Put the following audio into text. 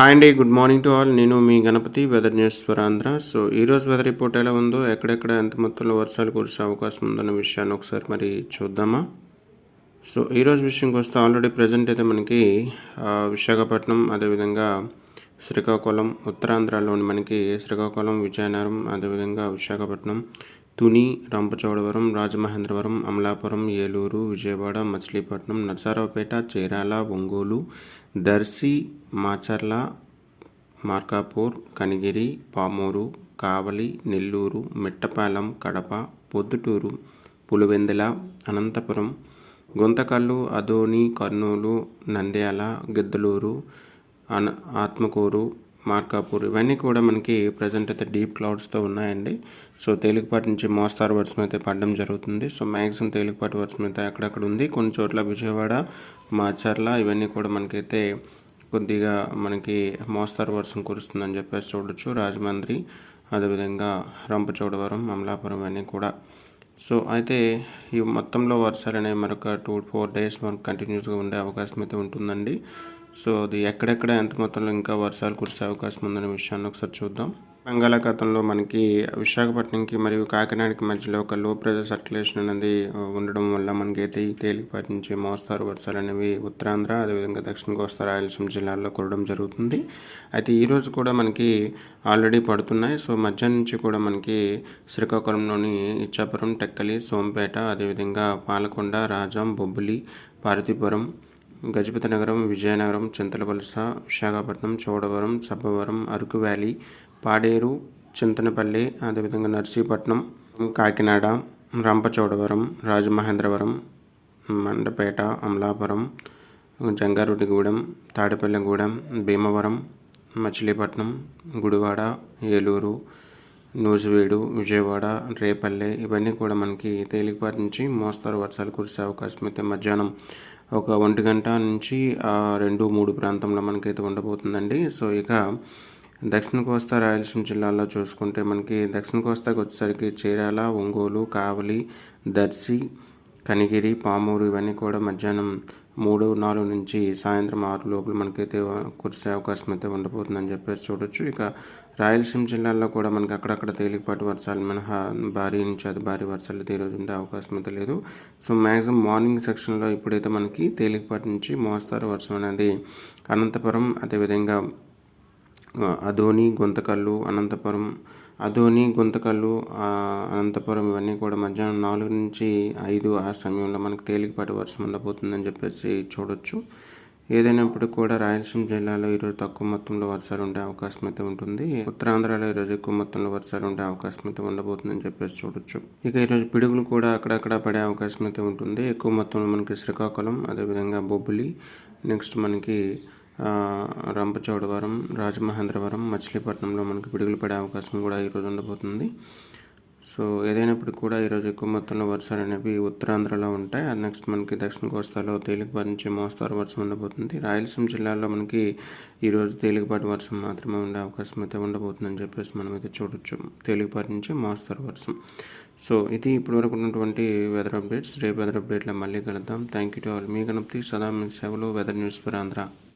Hi అండి good morning to all నేను మీ Ganapati weather news Andhra so ఈ రోజు వెదర్ రిపోర్ట్ ఎలా ఉందో ఎక్కడెక్కడ ఎంత మొత్తంలో వర్షాలు కురిసే అవకాశం ఉందన్న విషయాన్ని ఒకసారి మరి చూద్దామా? సో ఈరోజు విషయంకి వస్తే ఆల్రెడీ ప్రజెంట్ అయితే మనకి విశాఖపట్నం అదేవిధంగా శ్రీకాకుళం ఉత్తరాంధ్రలోని మనకి శ్రీకాకుళం విజయనగరం అదేవిధంగా విశాఖపట్నం తుని రంపచోడవరం రాజమహేంద్రవరం అమలాపురం ఏలూరు విజయవాడ మచిలీపట్నం నరసరావుపేట చీరాల ఒంగోలు దర్శి మాచర్ల మార్కాపూర్ కనిగిరి పామూరు కావలి నెల్లూరు మిట్టపాలెం కడప పొద్దుటూరు పులివెందుల అనంతపురం గుంతకల్లు అదోని కర్నూలు నంద్యాల గిద్దలూరు అన ఆత్మకూరు మార్కాపూర్ ఇవన్నీ కూడా మనకి ప్రజెంట్ అయితే డీప్ క్లౌడ్స్తో ఉన్నాయండి. సో తేలికపాటి నుంచి మోస్తారు వర్షం అయితే పడడం జరుగుతుంది. సో మ్యాక్సిమం తేలికపాటి వర్షం అయితే అక్కడక్కడ ఉంది. కొన్ని చోట్ల విజయవాడ మాచర్ల ఇవన్నీ కూడా మనకైతే కొద్దిగా మనకి మోస్తారు వర్షం కురుస్తుందని చెప్పేసి చూడొచ్చు. రాజమండ్రి అదేవిధంగా రంపచోడవరం అమలాపురం అన్నీ కూడా. సో అయితే ఈ మొత్తంలో వర్షాలు అనేవి మరొక టూ ఫోర్ డేస్ మనకు కంటిన్యూస్గా ఉండే అవకాశం అయితే ఉంటుందండి. సో అది ఎక్కడెక్కడ ఎంత మొత్తంలో ఇంకా వర్షాలు కురిసే అవకాశం ఉందనే విషయాన్ని ఒకసారి చూద్దాం. బంగాళాఖాతంలో మనకి విశాఖపట్నంకి మరియు కాకినాడకి మధ్యలో ఒక లో ప్రెజర్ సర్క్యులేషన్ అనేది ఉండడం వల్ల మనకైతే ఈ తేలికపాటి నుంచి మోస్తారు వర్షాలు అనేవి ఉత్తరాంధ్ర అదేవిధంగా దక్షిణ కోస్తా రాయలసీమ జిల్లాల్లో కురడం జరుగుతుంది. అయితే ఈరోజు కూడా మనకి ఆల్రెడీ పడుతున్నాయి. సో మధ్యాహ్నం నుంచి కూడా మనకి శ్రీకాకుళంలోని ఇచ్చాపురం టెక్కలి సోంపేట అదేవిధంగా పాలకొండ రాజాం బొబ్బిలి పార్వతీపురం గజపతి నగరం విజయనగరం చింతలవలస విశాఖపట్నం చోడవరం సబ్బవరం అరకు వ్యాలీ పాడేరు చింతనపల్లి అదేవిధంగా నర్సీపట్నం కాకినాడ రంపచోడవరం రాజమహేంద్రవరం మండపేట అమలాపురం జంగారెడ్డిగూడెం తాడేపల్లిగూడెం భీమవరం మచిలీపట్నం గుడివాడ ఏలూరు నూజివీడు విజయవాడ రేపల్లె ఇవన్నీ కూడా మనకి తేలికపాటి నుంచి మోస్తరు వర్షాలు కురిసే అవకాశం అయితే మధ్యాహ్నం ఒక ఒంటి గంట నుంచి ఆ, రెండు మూడు ప్రాంతంలో మనకైతే ఉండబోతుందండి. సో ఇక దక్షిణ కోస్తా రాయలసీమ జిల్లాలో చూసుకుంటే మనకి దక్షిణ కోస్తాకి వచ్చేసరికి చీరాల ఒంగోలు కావలి దర్శి కనిగిరి పామూరు ఇవన్నీ కూడా మధ్యాహ్నం మూడు నాలుగు నుంచి సాయంత్రం ఆరు లోపల మనకైతే కురిసే అవకాశం అయితే ఉండబోతుందని చెప్పేసి చూడొచ్చు. ఇక రాయలసీమ జిల్లాల్లో కూడా మనకి అక్కడక్కడ తేలికపాటి వర్షాలు మినహా భారీ నుంచి అది భారీ వర్షాలు అయితే ఈరోజు ఉండే అవకాశం అయితే లేదు. సో మ్యాక్సిమం మార్నింగ్ సెక్షన్లో ఇప్పుడైతే మనకి తేలికపాటి నుంచి మోస్తారు వర్షం అనేది అనంతపురం అదేవిధంగా అదోని గుంతకల్లు అనంతపురం అదోని గుంతకల్లు అనంతపురం ఇవన్నీ కూడా మధ్యాహ్నం నాలుగు నుంచి ఐదు ఆ సమయంలో మనకు తేలికపాటి వర్షం ఉండబోతుందని చెప్పేసి చూడొచ్చు. ఏదైనప్పటికీ కూడా రాయలసీమ జిల్లాలో ఈరోజు తక్కువ మొత్తంలో వర్షాలు ఉండే అవకాశం అయితే ఉంటుంది. ఉత్తరాంధ్రలో ఈరోజు ఎక్కువ మొత్తంలో వర్షాలు ఉండే అవకాశం అయితే ఉండబోతుందని చెప్పేసి చూడొచ్చు. ఇక ఈరోజు పిడుగులు కూడా అక్కడక్కడ పడే అవకాశం అయితే ఉంటుంది. ఎక్కువ మొత్తంలో మనకి శ్రీకాకుళం అదేవిధంగా బొబ్బిలి నెక్స్ట్ మనకి రంపచోడవరం రాజమహేంద్రవరం మచిలీపట్నంలో మనకి పిడుగులు పడే అవకాశం కూడా ఈరోజు ఉండబోతుంది. సో ఏదైనప్పటికీ కూడా ఈరోజు ఎక్కువ మొత్తంలో వర్షాలు అనేవి ఉత్తరాంధ్రలో ఉంటాయి. అది నెక్స్ట్ మనకి దక్షిణ కోస్తాలో తేలికపాటి నుంచి మోస్తారు వర్షం ఉండబోతుంది. రాయలసీమ జిల్లాలో మనకి ఈరోజు తేలికపాటి వర్షం మాత్రమే ఉండే అవకాశం అయితే ఉండబోతుందని చెప్పేసి మనం అయితే చూడొచ్చు. తేలికపాటి నుంచి మోస్తారు వర్షం. సో ఇది ఇప్పటివరకు ఉన్నటువంటి వెదర్ అప్డేట్స్ రేపు వెదర్ అప్డేట్లో మళ్ళీ కలుద్దాం. థ్యాంక్ యూ టు ఆల్ మీ గణపతి సదా మీ సేవలో. Weather news for Andhra